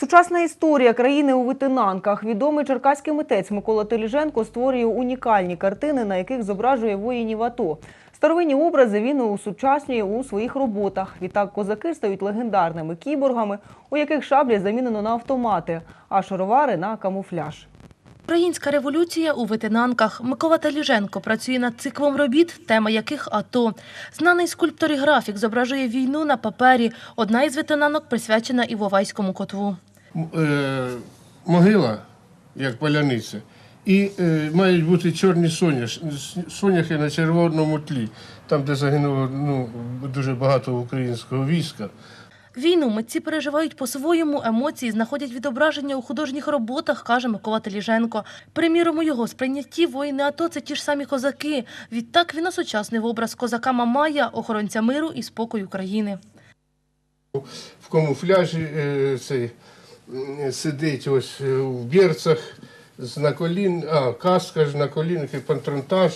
Сучасна історія країни у витинанках. Відомий черкаський митець Микола Теліженко створює унікальні картини, на яких зображує воїнів АТО. Старовинні образи він усучаснює у своїх роботах. Відтак козаки стають легендарними кіборгами, у яких шаблі замінено на автомати, а шаровари на камуфляж. Українська революція у витинанках. Микола Таліженко працює над циклом робіт, тема яких АТО. Знаний скульптор і графік зображує війну на папері. Одна із витинанок присвячена Іловайському котву. Е, могила, як поляниця, і е, мають бути чорні соняш, соняхи на червоному тлі, там, де загинуло ну, дуже багато українського війська. Війну митці переживають по-своєму, емоції знаходять відображення у художніх роботах, каже Микола Теліженко. Приміром, у його сприйнятті воїни АТО – це ті ж самі козаки. Відтак він осучаснив образ козака Мамая, охоронця миру і спокою країни. В камуфляжі е, цей, сидить ось е, в берцах, з на колін, а, каска ж на колінах і пантронтаж.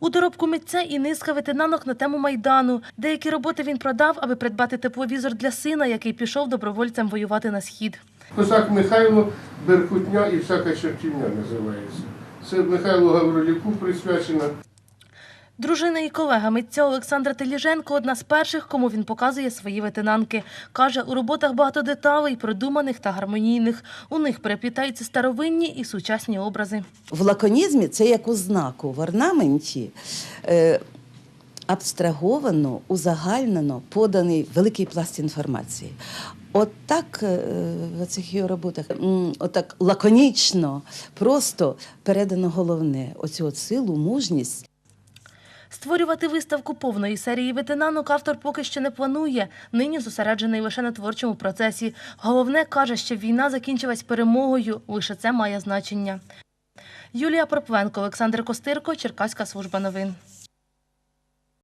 У доробку митця і низка ветенанок на тему Майдану. Деякі роботи він продав, аби придбати тепловізор для сина, який пішов добровольцем воювати на схід. Козак Михайло Беркутня і всяка чортівня називається. Це Михайлу Гаврилюку присвячено. Дружина і колега митця Олександра Теліженко одна з перших, кому він показує свої ветенанки. Каже, у роботах багато деталей, продуманих та гармонійних. У них переплітаються старовинні і сучасні образи. В лаконізмі це як у знаку в орнаменті. Е, Абстраговано, узагальнено поданий великий пласт інформації. От так е, в цих його роботах, отак лаконічно, просто передано головне оцю от силу, мужність. Створювати виставку повної серії ветенанок автор поки що не планує. Нині зосереджений лише на творчому процесі. Головне каже, що війна закінчилась перемогою. Лише це має значення. Юлія Пропленко, Олександр Костирко, Черкаська служба новин.